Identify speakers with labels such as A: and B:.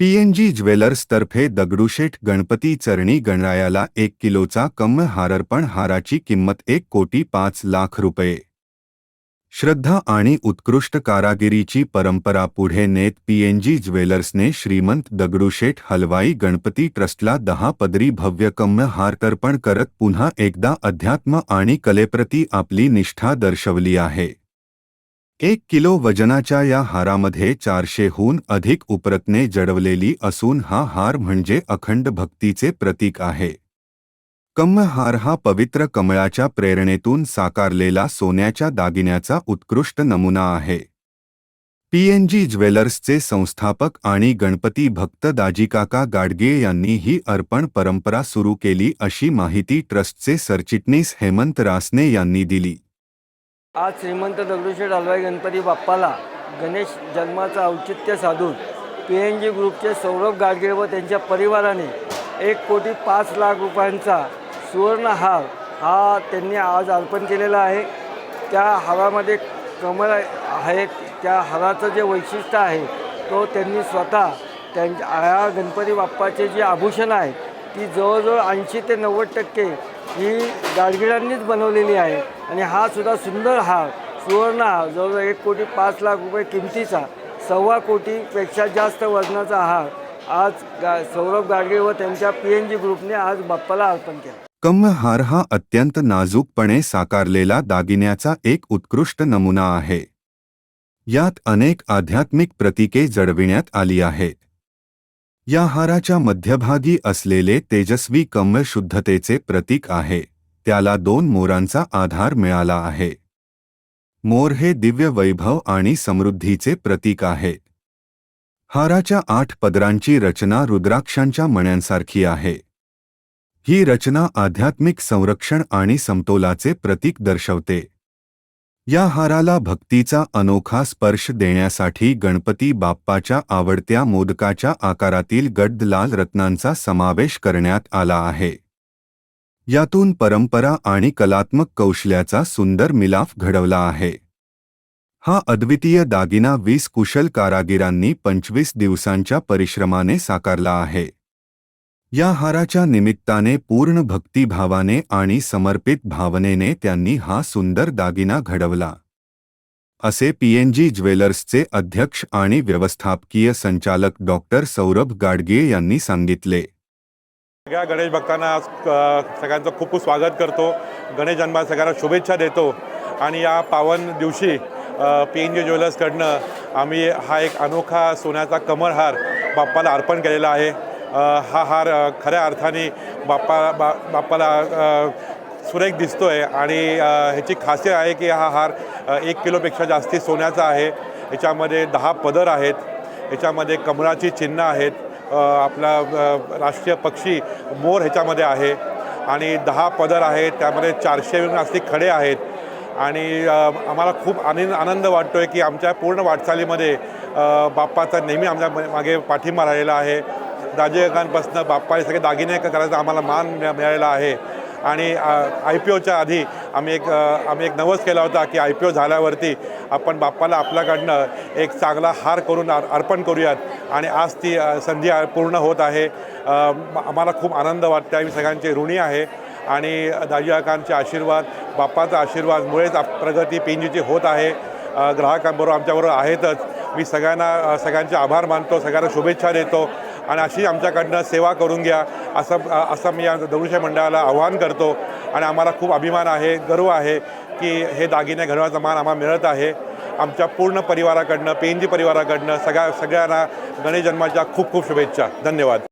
A: PNG ज्वेलर्सतर्फे Dagdusheth Ganpati चरणी गणरायाला एक किलोचा कम्म हारर्पण हाराची किंमत एक कोटी पाच लाख रुपये. श्रद्धा आणि उत्कृष्ट कारागिरीची परंपरा पुढे नेत पीएनजी ज्वेलर्सने श्रीमंत दगडूशेठ हलवाई गणपती ट्रस्टला दहा पदरी भव्य कम्य हारतर्पण करत पुन्हा एकदा अध्यात्म आणि कलेप्रती आपली निष्ठा दर्शवली आहे. एक किलो वजनाच्या या हारामध्ये चारशेहून अधिक उपरत्ने जडवलेली असून हा हार म्हणजे अखंड भक्तीचे प्रतीक आहे. कम्म हा पवित्र कमळाच्या प्रेरणेतून साकारलेला सोन्याच्या दागिन्याचा उत्कृष्ट नमुना आहे. पीएनजी ज्वेलर्सचे संस्थापक आणि गणपती भक्त दाजीकाका गाडगे यांनी ही अर्पण परंपरा सुरू केली अशी माहिती ट्रस्टचे सरचिटणीस हेमंत रासने यांनी दिली.
B: आज श्रीमंत दगडूशेठ हलवाई गणपती बाप्पाला गणेश जन्माचं औचित्य साधून पी एन जी ग्रुपचे सौरभ गाडगे व त्यांच्या परिवाराने एक कोटी पाच लाख रुपयांचा सुवर्णहार हा त्यांनी आज अर्पण केलेला आहे. त्या हारामध्ये कमळ आहे. त्या हाराचं जे वैशिष्ट्य आहे तो त्यांनी स्वतः त्यांच्या या गणपती बाप्पाचे जे आभूषण आहे ती जवळजवळ ऐंशी ते नव्वद टक्के ही गाडगिळांनीच बनवलेली आहे. आणि हा सुद्धा सुंदर हार सुवर्ण हार जवळजवळ एक कोटी पाच लाख रुपये किमतीचा सव्वा कोटीपेक्षा जास्त वजनाचा हार. आज गा सौरभ गाडगे व त्यांच्या पी एन जी ग्रुपने आज बाप्पाला अर्पण केला.
A: कम्म हा अत्यंत नाजूकपणे साकारलेला दागिन्याचा एक उत्कृष्ट नमुना आहे. यात अनेक आध्यात्मिक प्रतीके जडविण्यात आली आहेत. या हाराच्या मध्यभागी असलेले तेजस्वी कम्य शुद्धतेचे प्रतीक आहे. त्याला दोन मोरांचा आधार मिळाला आहे. मोर हे दिव्य वैभव आणि समृद्धीचे प्रतीक आहे. हाराच्या आठ पदरांची रचना रुद्राक्षांच्या मण्यांसारखी आहे. ही रचना आध्यात्मिक संरक्षण आणि समतोलाचे प्रतीक दर्शवते. या हाराला भक्तीचा अनोखा स्पर्श देण्यासाठी गणपती बाप्पाच्या आवडत्या मोदकाच्या आकारातील गड्ड लाल रत्नांचा समावेश करण्यात आला आहे. यातून परंपरा आणि कलात्मक कौशल्याचा सुंदर मिलाफ घडवला आहे. हा अद्वितीय दागिना वीस कुशल कारागिरांनी पंचवीस दिवसांच्या परिश्रमाने साकारला आहे. या हाराच्या निमित्ताने पूर्ण भक्तिभावाने आणि समर्पित भावनेने त्यांनी हा सुंदर दागिना घडवला. असे पीएनजी ज्वेलर्सचे अध्यक्ष आणि व्यवस्थापकीय संचालक डॉक्टर सौरभ गाडगे यांनी सांगितले.
C: सगळ्या गणेश भक्तांना आज, सगळ्यांचं खूप खूप स्वागत करतो. गणेश जन्माला सगळ्यांना शुभेच्छा देतो. आणि या पावन दिवशी पी एन जी ज्वेलर्सकडनं आम्ही हा एक अनोखा सोन्याचा कमरहार बाप्पाला अर्पण केलेला आहे. हा हार खऱ्या अर्थाने बाप्पा बा बाप्पाला सुरेख दिसतो आहे आणि ह्याची खासियत आहे की हा हार एक किलोपेक्षा जास्ती सोन्याचा आहे. याच्यामध्ये दहा पदर आहेत. याच्यामध्ये कमळाची चिन्ह आहेत. आपला राष्ट्रीय पक्षी मोर ह्याच्यामध्ये आहे. आणि दहा पदर आहेत. त्यामध्ये चारशेहून जास्ती खडे आहेत. आणि आम्हाला खूप आनंद आनंद वाटतो आहे की आमच्या पूर्ण वाटचालीमध्ये बाप्पाचा नेहमी आमच्या मागे पाठिंबा राहिलेला आहे. दाजेकांपासून बाप्पाने सगळे दागिने करायचा आम्हाला मान मिळालेला आहे. आणि आय पी ओच्या आधी आम्ही एक आम्ही एक नवस केला होता की आय पी ओ झाल्यावरती आपण बाप्पाला आपल्याकडनं एक चांगला हार करून अर- अर्पण करूयात. आणि आज ती संधी पूर्ण होत आहे. आम्हाला खूप आनंद वाटते आम्ही सगळ्यांचे ऋणी आहे. आणि दाजीकांचे आशीर्वाद बाप्पाचा आशीर्वादमुळेच आप- प्रगती पेंजीची होत आहे. ग्राहकांबरोबर आमच्याबरोबर आहेतच. मी सगळ्यांना सगळ्यांचे आभार मानतो. सगळ्यांना शुभेच्छा देतो. आणि अशी आमच्याकडनं सेवा करून घ्या. असं असं मी या दगडूशेठ मंडळाला आव्हान करतो. आणि आम्हाला खूप अभिमान आहे गर्व आहे की हे दागिने घडवण्याचा मान आम्हाला मिळत आहे. आमच्या पूर्ण परिवाराकडनं पेंजी परिवाराकडनं सगळ्या सगळ्यांना गणेश जन्माच्या खूप खूप शुभेच्छा. धन्यवाद.